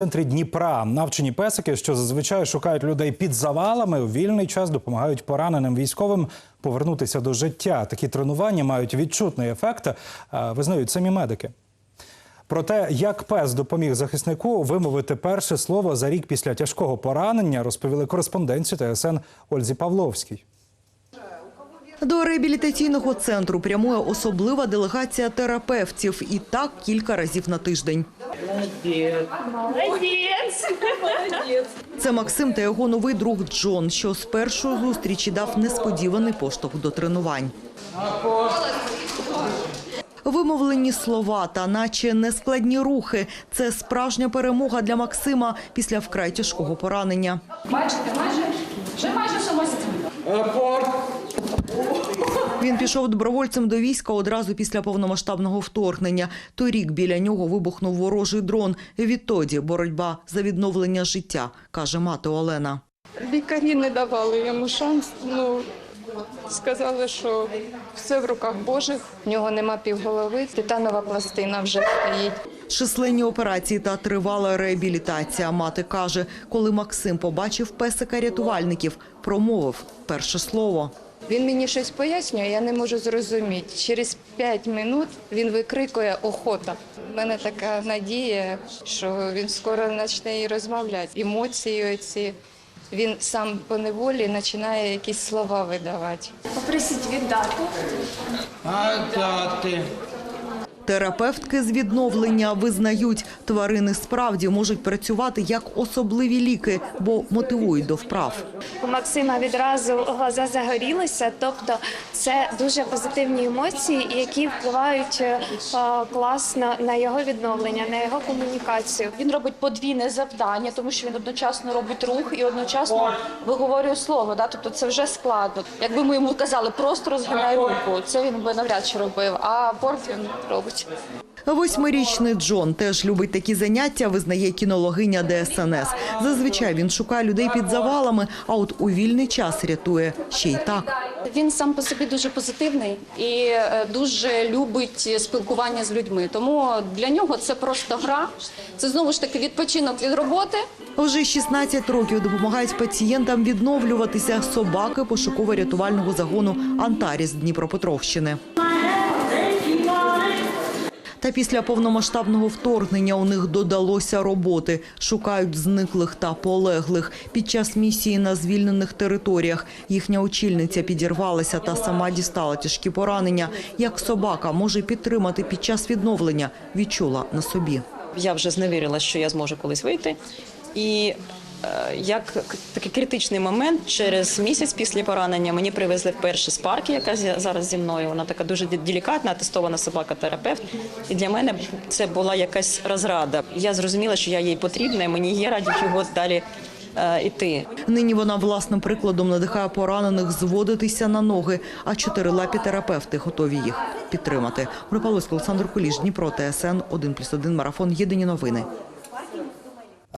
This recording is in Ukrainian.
В центрі Дніпра навчені песики, що зазвичай шукають людей під завалами, у вільний час допомагають пораненим військовим повернутися до життя. Такі тренування мають відчутний ефект, е, визнають самі медики. Про те, як пес допоміг захиснику вимовити перше слово за рік після тяжкого поранення, розповіли кореспонденці ТСН Ользі Павловській. До реабілітаційного центру прямує особлива делегація терапевтів і так кілька разів на тиждень. Молодець! Це Максим та його новий друг Джон, що з першої зустрічі дав несподіваний поштовх до тренувань. Вимовлені слова та наче нескладні рухи – це справжня перемога для Максима після вкрай тяжкого поранення. Бачите, майже вже майже самостійно. Він пішов добровольцем до війська одразу після повномасштабного вторгнення. Торік біля нього вибухнув ворожий дрон. Відтоді боротьба за відновлення життя, каже мати Олена. Лікарі не давали йому шанс. Ну сказали, що все в руках Божих. В нього нема півголови, титанова пластина вже стоїть. Численні операції та тривала реабілітація. Мати каже, коли Максим побачив песика рятувальників, промовив перше слово. Він мені щось пояснює, я не можу зрозуміти. Через 5 минут він викрикує охота. У мене така надія, що він скоро почне і розмовляти. Емоції ці. Він сам по неволі починає якісь слова видавати. Попросіть віддати. А дати. Терапевтки з відновлення визнають, тварини справді можуть працювати як особливі ліки, бо мотивують до вправ. У Максима відразу глаза загорілися, тобто це дуже позитивні емоції, які впливають е, класно на його відновлення, на його комунікацію. Він робить подвійне завдання, тому що він одночасно робить рух і одночасно виговорює слово. Да? Тобто це вже складно. Якби ми йому казали, просто розгинай руку, це він би навряд чи робив. А борт він робить. Восьмирічний Джон теж любить такі заняття, визнає кінологиня ДСНС. Зазвичай він шукає людей під завалами, а от у вільний час рятує ще й так. Він сам по собі дуже позитивний і е, дуже любить спілкування з людьми. Тому для нього це просто гра. Це знову ж таки відпочинок від роботи. Вже 16 років допомагають пацієнтам відновлюватися собаки пошуково-рятувального загону «Антаріс» Дніпропетровщини. Та після повномасштабного вторгнення у них додалося роботи. Шукають зниклих та полеглих. Під час місії на звільнених територіях їхня очільниця підірвалася та сама дістала тяжкі поранення. Як собака може підтримати під час відновлення, відчула на собі. я вже зневірила, що я зможу колись вийти. І як такий критичний момент, через місяць після поранення мені привезли вперше з парки, яка зараз зі мною. Вона така дуже делікатна, атестована собака-терапевт. І для мене це була якась розрада. Я зрозуміла, що я їй потрібна, і мені є раді чого далі е, іти. Нині вона власним прикладом надихає поранених зводитися на ноги, а чотирилапі терапевти готові їх підтримати. Олександр Куліш, Дніпро, ТСН 1+,1 Марафон. Єдині новини.